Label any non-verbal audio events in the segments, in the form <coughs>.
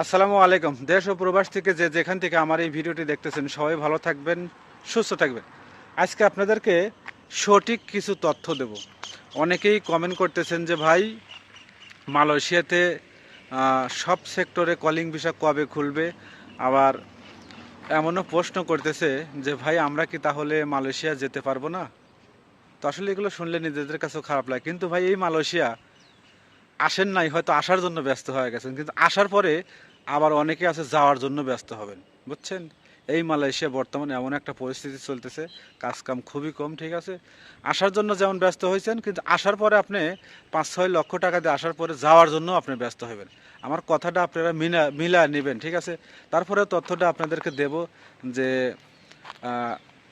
আসসালামু আলাইকুম। দেশ ও প্রবাস থেকে যে যেখান থেকে আমার এই ভিডিওটি দেখতেছেন, সবাই ভালো থাকবেন, সুস্থ থাকবেন। আজকে আপনাদেরকে সঠিক কিছু তথ্য দেব। অনেকেই কমেন্ট করতেছেন যে, ভাই, মালয়েশিয়াতে সব সেক্টরে কলিং ভিসা কবে খুলবে? আবার এমনও প্রশ্ন করতেছে যে, ভাই, আমরা কি তাহলে মালয়েশিয়া যেতে পারব না? তো আসলে এগুলো শুনলে নিজেদের কাছেও খারাপ লাগে। কিন্তু ভাই, এই মালয়েশিয়া আসেন নাই, হয়তো আসার জন্য ব্যস্ত হয়ে গেছেন, কিন্তু আসার পরে আবার অনেকে আছে যাওয়ার জন্য ব্যস্ত হবেন, বুঝছেন? এই মালয়েশিয়া বর্তমানে এমন একটা পরিস্থিতি চলতেছে কাজ কাম খুবই কম, ঠিক আছে? আসার জন্য যেমন ব্যস্ত হয়েছেন, কিন্তু আসার পরে আপনি পাঁচ ছয় লক্ষ টাকা দিয়ে আসার পরে যাওয়ার জন্য আপনি ব্যস্ত হবেন আমার কথাটা আপনারা মিলা মিলা নেবেন, ঠিক আছে? তারপরে তথ্যটা আপনাদেরকে দেব যে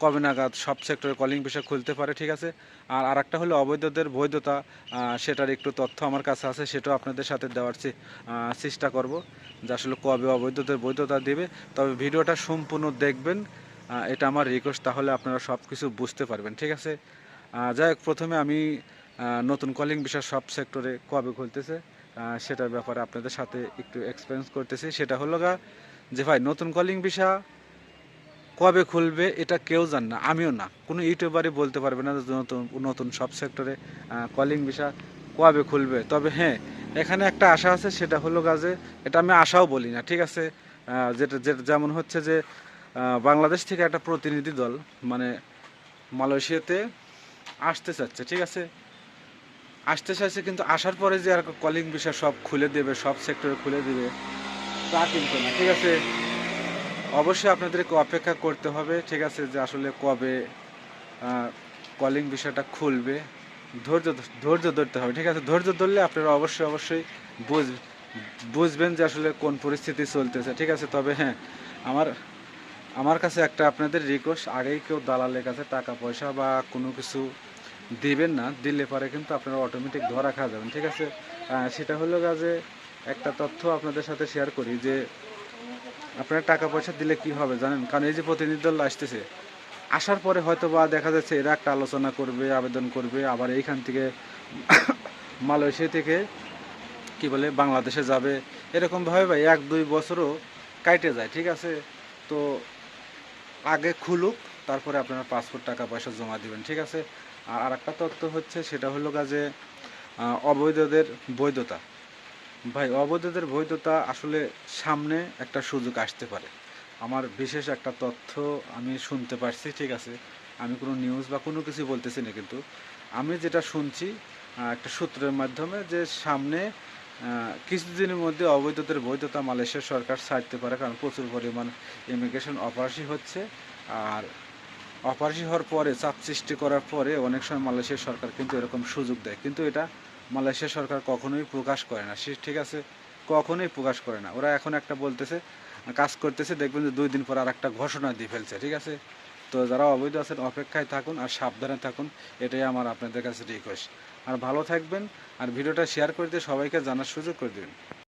কবে নাগাদ সব সেক্টরে কলিং বিষয় খুলতে পারে, ঠিক আছে? আর আরেকটা হলো অবৈধদের বৈধতা সেটার একটু তথ্য আমার কাছে আছে, সেটাও আপনাদের সাথে দেওয়ার চেষ্টা করব যে আসলে কবে অবৈধদের বৈধতা দেবে। তবে ভিডিওটা সম্পূর্ণ দেখবেন এটা আমার রিকোয়েস্ট তাহলে আপনারা সব কিছু বুঝতে পারবেন, ঠিক আছে? যাই হোক, প্রথমে আমি নতুন কলিং বিষয় সব সেক্টরে কবে খুলতেছে সেটার ব্যাপারে আপনাদের সাথে একটু এক্সপিরিয়েন্স করতেছি। সেটা হলো গা, যে ভাই, নতুন কলিং বিষয় কবে খুলবে এটা কেউ জান না, আমিও না। কোনো ইউটিউবারই বলতে পারবে না নতুন নতুন সব সেক্টরে কলিং ভিসা কবে খুলবে। তবে হ্যাঁ এখানে একটা আশা আছে, সেটা হলো কাজে এটা আমি আশাও বলি না, ঠিক আছে? যেটা যেটা যেমন হচ্ছে যে বাংলাদেশ থেকে একটা প্রতিনিধি দল মানে মালয়েশিয়াতে আসতে চাচ্ছে, ঠিক আছে? আসতে চাইছে কিন্তু আসার পরে যে আর কলিং বিষয় সব খুলে দেবে, সব সেক্টরে খুলে দেবে, তা কিন্তু না, ঠিক আছে? অবশ্যই আপনাদেরকে অপেক্ষা করতে হবে, ঠিক আছে, যে আসলে কবে কলিং বিষয়টা খুলবে। ধৈর্য ধৈর্য ধরতে হবে, ঠিক আছে? ধৈর্য ধরলে আপনারা অবশ্যই অবশ্যই বুঝ, বুঝবেন যে আসলে কোন পরিস্থিতি চলতেছে, ঠিক আছে? তবে হ্যাঁ আমার আমার কাছে একটা আপনাদের রিকোয়েস্ট আগেই কেউ দালালের কাছে টাকা, পয়সা বা কোনো কিছু দিবেন না, দিলে পরে কিন্তু আপনারা অটোমেটিক ধরা খাওয়া যাবেন ঠিক আছে? সেটা হলো কাজে একটা তথ্য আপনাদের সাথে শেয়ার করি যে আপনারা টাকা পয়সা দিলে কি হবে জানেন? কারণ এই যে প্রতিনিধি দল আসতেছে, আসার পরে হয়তো বা দেখা যাচ্ছে এরা একটা আলোচনা করবে, আবেদন করবে, আবার এইখান থেকে <coughs> মালয়েশিয়া থেকে কি বলে, বাংলাদেশে যাবে। এরকম ভাবে ভাই এক, দুই বছরও কাইটে যায়, ঠিক আছে? তো আগে খুলুক, তারপরে আপনারা পাসপোর্ট, টাকা পয়সা জমা দিবেন, ঠিক আছে? আর আরেকটা তথ্য হচ্ছে, সেটা হলো কাজে অবৈধদের বৈধতা। ভাই, অবৈধদের বৈধতা আসলে সামনে একটা সুযোগ আসতে পারে। আমার বিশেষ একটা তথ্য আমি শুনতে পারছি, ঠিক আছে? আমি কোনো নিউজ বা কোনো কিছু বলতেছি না কিন্তু। আমি যেটা শুনছি একটা সূত্রের মাধ্যমে যে সামনে কিছুদিনের মধ্যে অবৈধদের বৈধতা মালয়েশিয়া সরকার ছাড়তে পারে, কারণ প্রচুর পরিমাণ ইমিগ্রেশন অপারেশি হচ্ছে। আর অপারেশি হওয়ার পরে, চাপ সৃষ্টি করার পরে অনেক সময় মালয়েশিয়া সরকার কিন্তু এরকম সুযোগ দেয়। কিন্তু এটা মালয়েশিয়া সরকার কখনোই প্রকাশ করে না। সে ঠিক আছে, কখনোই প্রকাশ করে না। ওরা এখন একটা বলতেছে, কাজ করতেছে, দেখবেন যে দুই দিন পর আর একটা ঘোষণা দিয়ে ফেলছে, ঠিক আছে? তো যারা অবৈধ আছেন, অপেক্ষায় থাকুন আর সাবধানে থাকুন, এটাই আমার আপনাদের কাছে রিকোয়েস্ট আর ভালো থাকবেন, আর ভিডিওটা শেয়ার করে দিয়ে সবাইকে জানার সুযোগ করে দেবেন।